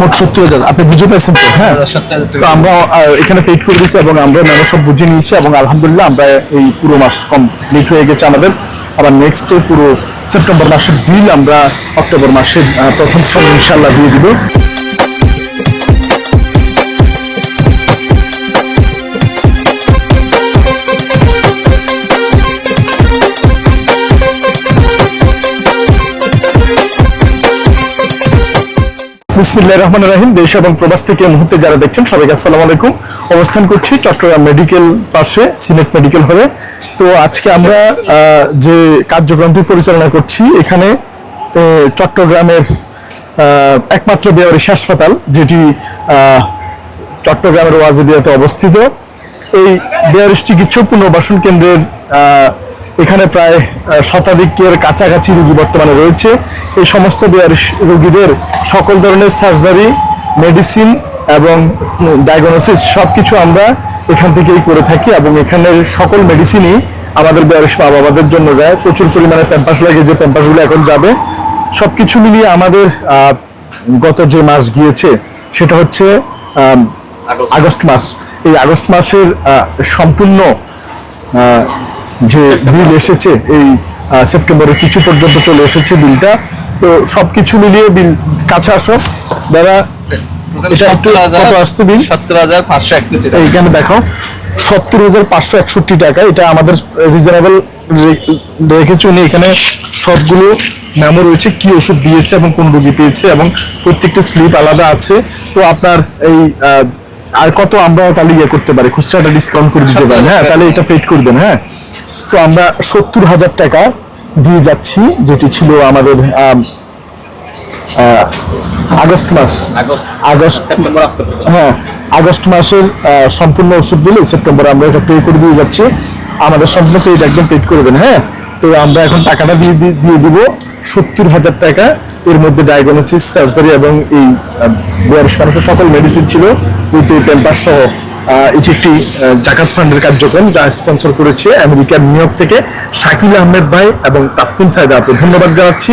মোট সত্তর হাজার আপনি বুঝে পেয়েছেন তো হ্যাঁ? তো আমরা এখানে ফেট করে দিয়েছি এবং আমরা ম্যানো সব বুঝে নিয়েছি এবং আলহামদুলিল্লাহ আমরা এই পুরো মাস কমপ্লিট হয়ে গেছে আমাদের। আবার নেক্সট পুরো সেপ্টেম্বর মাসের বিল আমরা অক্টোবর মাসের প্রথম সময় ইনশাল্লাহ দিয়ে দিব। বিসমিল্লাহির রহমানির রহিম, দেশ এবং প্রবাস থেকে মুহূর্তে যারা দেখছেন সবাইকে আসসালামু আলাইকুম। অবস্থান করছি চট্টগ্রাম মেডিকেল পাশে, সিনেট মেডিকেল হলে। তো আজকে আমরা যে কার্যক্রমটি পরিচালনা করছি, এখানে চট্টগ্রামের একমাত্র বেয়ারিশ হাসপাতাল, যেটি চট্টগ্রামের ওয়াজিদিয়াতে অবস্থিত। এই বেয়ারিশ চিকিৎসা পুনর্বাসন কেন্দ্রের এখানে প্রায় শতাধিকের কাছাকাছি রুগী বর্তমানে রয়েছে। এই সমস্ত রোগীদের সকল ধরনের সার্জারি, মেডিসিন এবং ডায়াগনোসিস সবকিছু আমরা এখান থেকেই করে থাকি এবং এখানের সকল মেডিসিনই আমাদের বেয়ারিশ মা বাবাদের জন্য যায়। প্রচুর পরিমাণে প্যাম্পাস লাগে যে প্যাম্পাসগুলো এখন যাবে। সব কিছু মিলিয়ে আমাদের গত যে মাস গিয়েছে, সেটা হচ্ছে আগস্ট মাস। এই আগস্ট মাসের সম্পূর্ণ যে বিল এসেছে এই সেপ্টেম্বরের কিছু পর্যন্ত চলে এসেছে বিলটা। তো সবকিছু মিলিয়ে বিল কাছে আসো। দাদা এটা একটু কত আসছে বিল? সত্তর হাজার পাঁচশো একষট্টি এইখানে দেখো সত্তর হাজার পাঁচশো একষট্টি টাকা। এটা আমাদের রিজনেবল রেখেছি উনি। এখানে সবগুলো মেমো রয়েছে কি ওষুধ দিয়েছে এবং কোন রোগী পেয়েছে এবং প্রত্যেকটা স্লিপ আলাদা আছে। তো আপনার এই আর কত আমরা তাহলে ইয়ে করতে পারি? খুচরাটা ডিসকাউন্ট করে দিতে পারেন হ্যাঁ তাহলে এটা ফেট করে দেন। হ্যাঁ। তো আমরা সত্তর হাজার টাকা দিয়ে যাচ্ছি যেটি ছিল আমাদের আগস্ট মাস। আগস্ট। হ্যাঁ আগস্ট মাসের সম্পূর্ণ ওষুধ দিলে সেপ্টেম্বরে আমরা এটা পে করে দিয়ে যাচ্ছি। আমাদের সম্পূর্ণ পেড একদম পেড করে দেন হ্যাঁ? তো আমরা এখন টাকাটা দিয়ে দিয়ে দিব। সত্তর হাজার টাকা এর মধ্যে ডায়াগনোসিস সার্জারি এবং এই বয়স মানুষের সকল মেডিসিন ছিল উইথ এই পেম্পার সহ। এটি একটি জাকাত ফান্ডের কার্যক্রম যা স্পন্সর করেছে আমেরিকার নিউ ইয়র্ক থেকে শাকিল আহমেদ ভাই এবং তাসলিম সাইদ আপু। ধন্যবাদ জানাচ্ছি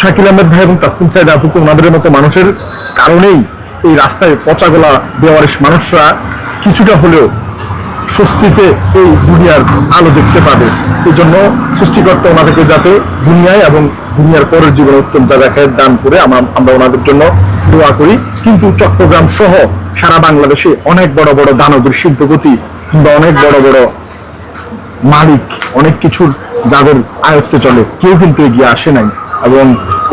শাকিল আহমেদ ভাই এবং তাসলিম সাইদ আপুকে। ওনাদের মতো মানুষের কারণেই এই রাস্তায় পচাগোলা বেওয়ারিশ মানুষরা কিছুটা হলেও স্বস্তিতে এই দুনিয়ার আলো দেখতে পাবে। এই জন্য সৃষ্টিকর্তা ওনাদেরকে যাতে দুনিয়ায় এবং দুনিয়ার পরের জীবনে উত্তম যাজাকের দান করে আমরা আমরা ওনাদের জন্য দোয়া করি। কিন্তু চট্টগ্রাম সহ সারা বাংলাদেশে অনেক বড় বড় দানবের শিল্পপতি কিংবা অনেক বড় বড় মালিক, অনেক কিছুর যাদের আয়ত্তে চলে। কেউ কিন্তু এগিয়ে আসে নাই এবং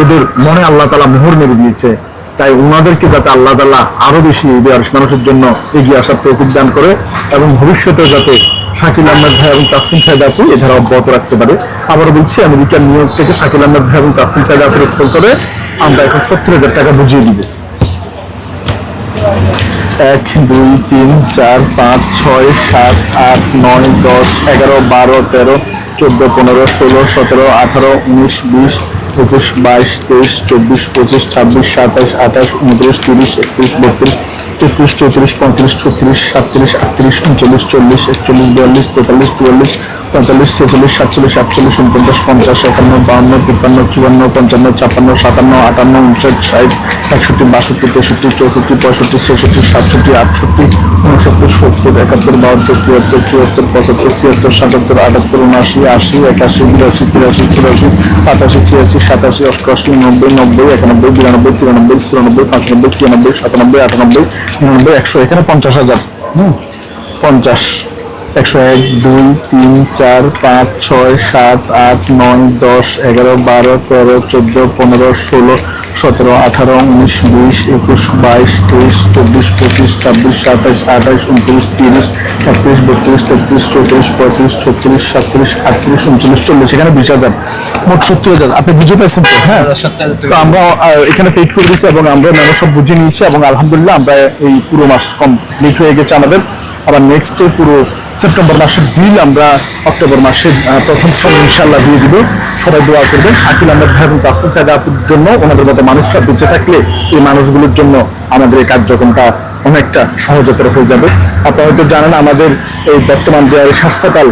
ওদের মনে আল্লাহ তালা মোহর মেরে দিয়েছে। তাই ওনাদেরকে যাতে আল্লাহ তালা আরও বেশি মানুষের জন্য এগিয়ে আসার তৌফিক দান করে এবং ভবিষ্যতে যাতে শাকিল আহমেদ ভাই এবং তাসলিম সাইদ আপু, এ ধারা অব্যাহত রাখতে পারে। আবারও বলছি আমেরিকার নিউ ইয়র্ক থেকে শাকিল আহমেদ ভাই এবং তাসলিম সাইদ আপুর স্পন্সরে আমরা এখন সত্তর হাজার টাকা বুঝিয়ে দিব। এক, দুই, তিন, চার, পাঁচ, ছয়, সাত, আট, নয়, দশ, এগারো, বারো, তেরো, চোদ্দ, পনেরো, ষোলো, সতেরো, আঠারো, উনিশ, বিশ একুশ, বাইশ, তেইশ, চব্বিশ, পঁচিশ, ছাব্বিশ সাতাশ আঠাশ, উনত্রিশ, তিরিশ, একত্রিশ, বত্রিশ, তেত্রিশ, চৌত্রিশ, পঁয়ত্রিশ, ছত্রিশ, সাতত্রিশ, আটত্রিশ, উনচল্লিশ, চল্লিশ, একচল্লিশ, বিয়াল্লিশ, তেতাল্লিশ, চুয়াল্লিশ, পঁয়তাল্লিশ, ছেচল্লিশ, সাতচল্লিশ, আটচল্লিশ, উনপঞ্চাশ, পঞ্চাশ, একান্ন বাউন্ন তিপ্পান্ন, চুয়ান্ন, পঞ্চান্ন, ছাপ্পান্ন, সাতান্ন, আটান্ন, উনষাট, ষাট, একষট্টি, বাষট্টি, তেষট্টি, চৌষট্টি, পঁয়ষট্টি, ছেষট্টি, সাতষট্টি, আটষট্টি, উনসত্তর, সত্তর, একাত্তর, বাহাত্তর, তিয়াত্তর, চুয়াত্তর, পঁচাত্তর, ছিয়াত্তর, সাতাত্তর, আটাত্তর, উনআশি, আশি, একাশি, বিরাশি, তিরাশি, চুরাশি, পঁচাশি, ছিয়াশি সাতাশি, অষ্টআশি, নব্বই নব্বই, একানব্বই, বিরানব্বই, তিরানব্বই, চুরানব্বই, পাঁচানব্বই, ছিয়ানব্বই, সাতানব্বই, আটানব্বই, নিরানব্বই, একশো, এখানে পঞ্চাশ হাজার। হুম? পঞ্চাশ। একশো এক, দুই, তিন, চার, পাঁচ, ছয়, সাত, আট, নয়, দশ, এগারো, বারো, তেরো, চোদ্দ, পনেরো, ষোলো সতেরো আঠারো উনিশ বিশ একুশ বাইশ তেইশ চব্বিশ পঁচিশ ছাব্বিশ সাতাশ আঠাশ উনত্রিশ তিরিশ একত্রিশ বত্রিশ তেত্রিশ চৌত্রিশ পঁয়ত্রিশ ছত্রিশ সাতত্রিশ আটত্রিশ উনচল্লিশ চল্লিশ এখানে বিশ হাজার। মোট সত্তর হাজার। আপনি বুঝে পেয়েছেন তো? হ্যাঁ। তো আমরা এখানে ফেট করে দিচ্ছি এবং আমরা ম্যানো সব বুঝে নিয়েছি এবং আলহামদুলিল্লাহ আমরা এই পুরো মাস কমপ্লিট হয়ে গেছে আমাদের। আবার নেক্সট পুরো সেপ্টেম্বর মাসের বিল আমরা অক্টোবর মাসের প্রথম সময় ইনশাল্লাহ দিয়ে দিব। সবাই দোয়া করবেন। শাকিল আহমেদ ভাই এবং তাসমিন আপুর জন্য ওনাদের মতো মানুষরা বেঁচে থাকলে এই মানুষগুলোর জন্য আমাদের এই কার্যক্রমটা অনেকটা সহজতর হয়ে যাবে। আপনারা হয়তো জানেন আমাদের এই বর্তমান বিহারের হাসপাতাল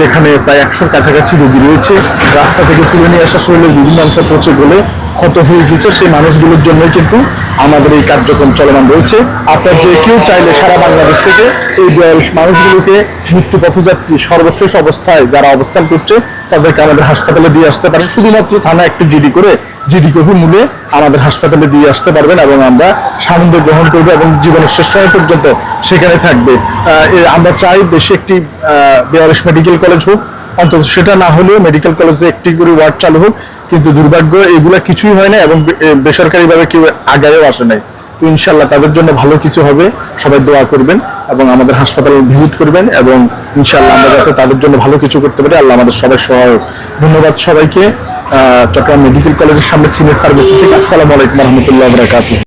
যেখানে প্রায় একশোর কাছাকাছি রোগী রয়েছে। রাস্তা থেকে তুলে নিয়ে আসা শরীরের বিভিন্ন অংশ পচে গেলে ক্ষত হয়ে গেছে সেই মানুষগুলোর জন্যই কিন্তু আমাদের এই কার্যক্রম চলমান রয়েছে। আপনার যে কেউ চাইলে সারা বাংলাদেশ থেকে এই বয়স মানুষগুলোকে মৃত্যু পথযাত্রী সর্বশেষ অবস্থায় যারা অবস্থান করছে, তাদেরকে আমাদের হাসপাতালে দিয়ে আসতে পারেন। শুধুমাত্র থানা একটু জিডি করে, জিডি কপি মূলে আমাদের হাসপাতালে দিয়ে আসতে পারবেন এবং আমরা সানন্দ গ্রহণ করব এবং জীবনের শেষ সময় পর্যন্ত সেখানে থাকবে। আমরা চাই দেশে একটি বেয়ারিশ মেডিকেল কলেজ হোক অন্তত সেটা না হলেও মেডিকেল কলেজে একটি করে ওয়ার্ড চালু হোক, কিন্তু দুর্ভাগ্য এগুলা কিছুই হয় না এবং বেসরকারিভাবে কেউ আগায়ও আসে নাই। তো ইনশাল্লাহ তাদের জন্য ভালো কিছু হবে, সবাই দোয়া করবেন এবং আমাদের হাসপাতালে ভিজিট করবেন এবং ইনশাল্লাহ আমরা যাতে তাদের জন্য ভালো কিছু করতে পারি। আল্লাহ আমাদের সবাই সহায়ক। ধন্যবাদ সবাইকে। চট্টগ্রাম মেডিকেল কলেজের সামনে সিনেট ফার্মেসি থেকে আসসালামু আলাইকুম রহমতুল্লাহ বরাকাতুহ।